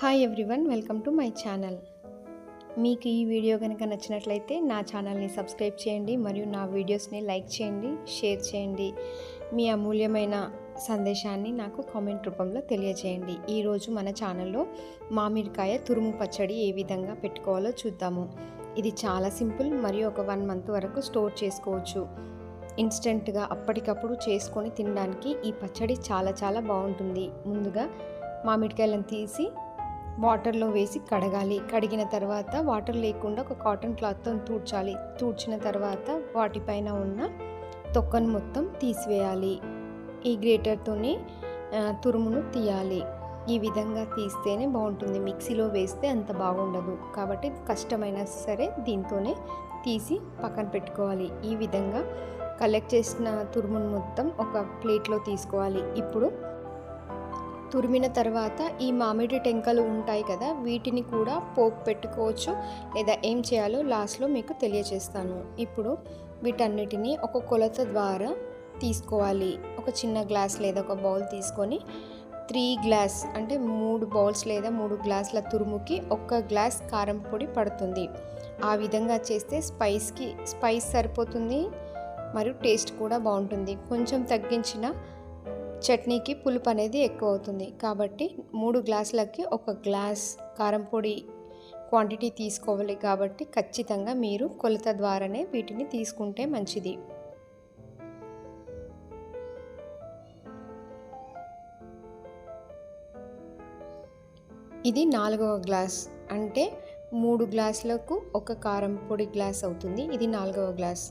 Hi everyone welcome to my channel మీకు ఈ video కనుక నచ్చినట్లయితే నా ఛానల్ని సబ్స్క్రైబ్ చేయండి మరియు నా వీడియోస్ని లైక్ చేయండి షేర్ చేయండి. మీ అమూల్యమైన సందేశాన్ని నాకు కామెంట్ రూపంలో తెలియజేయండి. ఈరోజు మన ఛానల్లో మామిడికాయ తురుము పచ్చడి ఏ విధంగా పెట్టుకోవాలో చూద్దాము. ఇది చాలా సింపుల్ మరియు ఒక వన్ మంత్ వరకు స్టోర్ చేసుకోవచ్చు. ఇన్స్టెంట్గా అప్పటికప్పుడు చేసుకొని తినడానికి ఈ పచ్చడి చాలా చాలా బాగుంటుంది. ముందుగా మామిడికాయలను తీసి వాటర్లో వేసి కడగాలి. కడిగిన తర్వాత వాటర్ లేకుండా ఒక కాటన్ క్లాత్తో తూడ్చాలి. తూడ్చిన తర్వాత వాటిపైన ఉన్న తొక్కను మొత్తం తీసివేయాలి. ఈ గ్రేటర్తోనే తురుమును తీయాలి. ఈ విధంగా తీస్తేనే బాగుంటుంది. మిక్సీలో వేస్తే అంత బాగుండదు. కాబట్టి కష్టమైనా సరే దీంతోనే తీసి పక్కన పెట్టుకోవాలి. ఈ విధంగా కలెక్ట్ చేసిన తురుమును మొత్తం ఒక ప్లేట్లో తీసుకోవాలి. ఇప్పుడు తురిమిన తర్వాత ఈ మామిడి టెంకలు ఉంటాయి కదా వీటిని కూడా పోపు పెట్టుకోవచ్చు లేదా ఏం చేయాలో లాస్ట్లో మీకు తెలియచేస్తాను ఇప్పుడు వీటన్నిటిని ఒక కొలత ద్వారా తీసుకోవాలి. ఒక చిన్న గ్లాస్ లేదా ఒక బౌల్ తీసుకొని త్రీ గ్లాస్ అంటే మూడు బౌల్స్ లేదా మూడు గ్లాసుల తురుముకి ఒక్క గ్లాస్ కారం పొడి పడుతుంది. ఆ విధంగా చేస్తే స్పైస్కి స్పైస్ సరిపోతుంది మరియు టేస్ట్ కూడా బాగుంటుంది. కొంచెం తగ్గించిన చట్నీకి పులుపు అనేది ఎక్కువ అవుతుంది కాబట్టి మూడు గ్లాసులకి ఒక గ్లాస్ కారం పొడి క్వాంటిటీ తీసుకోవాలి కాబట్టి ఖచ్చితంగా మీరు కొలత ద్వారానే వీటిని తీసుకుంటే మంచిది. ఇది నాలుగవ గ్లాస్ అంటే మూడు గ్లాసులకు ఒక కారం పొడి గ్లాస్ అవుతుంది. ఇది నాలుగవ గ్లాస్.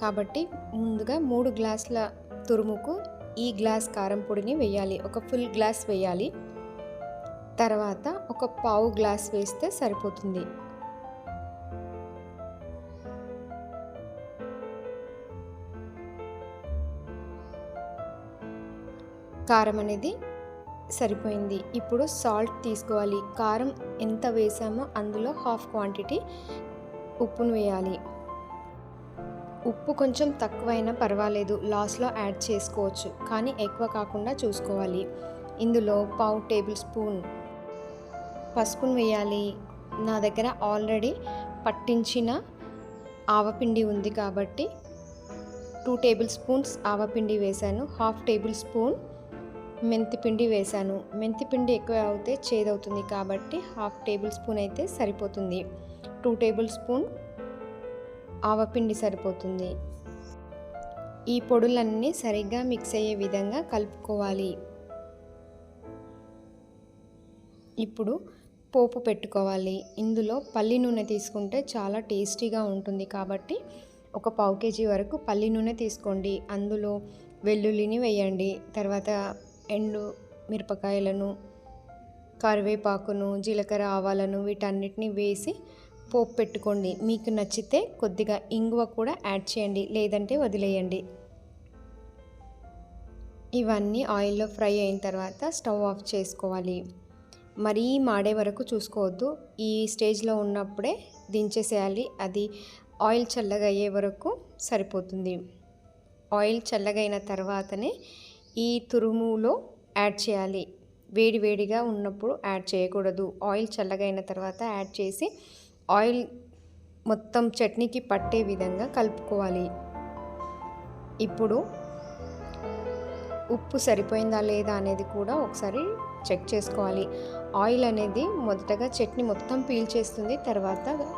కాబట్టి ముందుగా మూడు గ్లాసుల తురుముకు ఈ గ్లాస్ కారం పొడిని వేయాలి. ఒక ఫుల్ గ్లాస్ వేయాలి. తర్వాత ఒక పావు గ్లాస్ వేస్తే సరిపోతుంది. కారం అనేది సరిపోయింది. ఇప్పుడు సాల్ట్ తీసుకోవాలి. కారం ఎంత వేసామో అందులో హాఫ్ క్వాంటిటీ ఉప్పును వేయాలి. ఉప్పు కొంచెం తక్కువైనా పర్వాలేదు లాస్ట్లో యాడ్ చేసుకోవచ్చు కానీ ఎక్కువ కాకుండా చూసుకోవాలి. ఇందులో పావు టేబుల్ స్పూన్ పసుపును వేయాలి. నా దగ్గర ఆల్రెడీ పట్టించిన ఆవపిండి ఉంది కాబట్టి టూ టేబుల్ స్పూన్స్ ఆవపిండి వేశాను హాఫ్ టేబుల్ స్పూన్ మెంతిపిండి వేశాను. మెంతిపిండి ఎక్కువ అవుతే చేదవుతుంది కాబట్టి హాఫ్ టేబుల్ స్పూన్ అయితే సరిపోతుంది. టూ టేబుల్ స్పూన్ ఆవపిండి సరిపోతుంది. ఈ పొడులన్నీ సరిగ్గా మిక్స్ అయ్యే విధంగా కలుపుకోవాలి. ఇప్పుడు పోపు పెట్టుకోవాలి. ఇందులో పల్లి నూనె తీసుకుంటే చాలా టేస్టీగా ఉంటుంది కాబట్టి ఒక పావు కేజీ వరకు పల్లి నూనె తీసుకోండి. అందులో వెల్లుల్లిని వేయండి. తర్వాత ఎండు మిరపకాయలను కరివేపాకును జీలకర్ర ఆవాలను వీటన్నిటిని వేసి పోపు పెట్టుకోండి. మీకు నచ్చితే కొద్దిగా ఇంగువ కూడా యాడ్ చేయండి లేదంటే వదిలేయండి. ఇవన్నీ ఆయిల్లో ఫ్రై అయిన తర్వాత స్టవ్ ఆఫ్ చేసుకోవాలి. మరీ మాడే వరకు చూసుకోవద్దు. ఈ స్టేజ్లో ఉన్నప్పుడే దించేసేయాలి. అది ఆయిల్ చల్లగా అయ్యే వరకు సరిపోతుంది. ఆయిల్ చల్లగైన తర్వాతనే ఈ తురుములో యాడ్ చేయాలి. వేడి వేడిగా ఉన్నప్పుడు యాడ్ చేయకూడదు. ఆయిల్ చల్లగైన తర్వాత యాడ్ చేసి ఆయిల్ మొత్తం చట్నీకి పట్టే విధంగా కలుపుకోవాలి. ఇప్పుడు ఉప్పు సరిపోయిందా లేదా అనేది కూడా ఒకసారి చెక్ చేసుకోవాలి. ఆయిల్ అనేది మొదటగా చట్నీ మొత్తం పీల్చేస్తుంది తర్వాత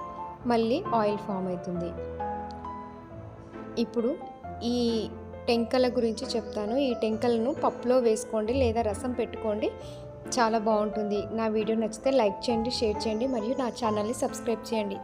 మళ్ళీ ఆయిల్ ఫామ్ అవుతుంది. ఇప్పుడు ఈ టెంకల గురించి చెప్తాను. ఈ టెంకలను పప్పులో వేసుకోండి లేదా రసం పెట్టుకోండి. చాలా బాగుంటుంది. నా వీడియో నచ్చితే లైక్ చేయండి షేర్ చేయండి మరియు నా ఛానల్ని సబ్స్క్రైబ్ చేయండి.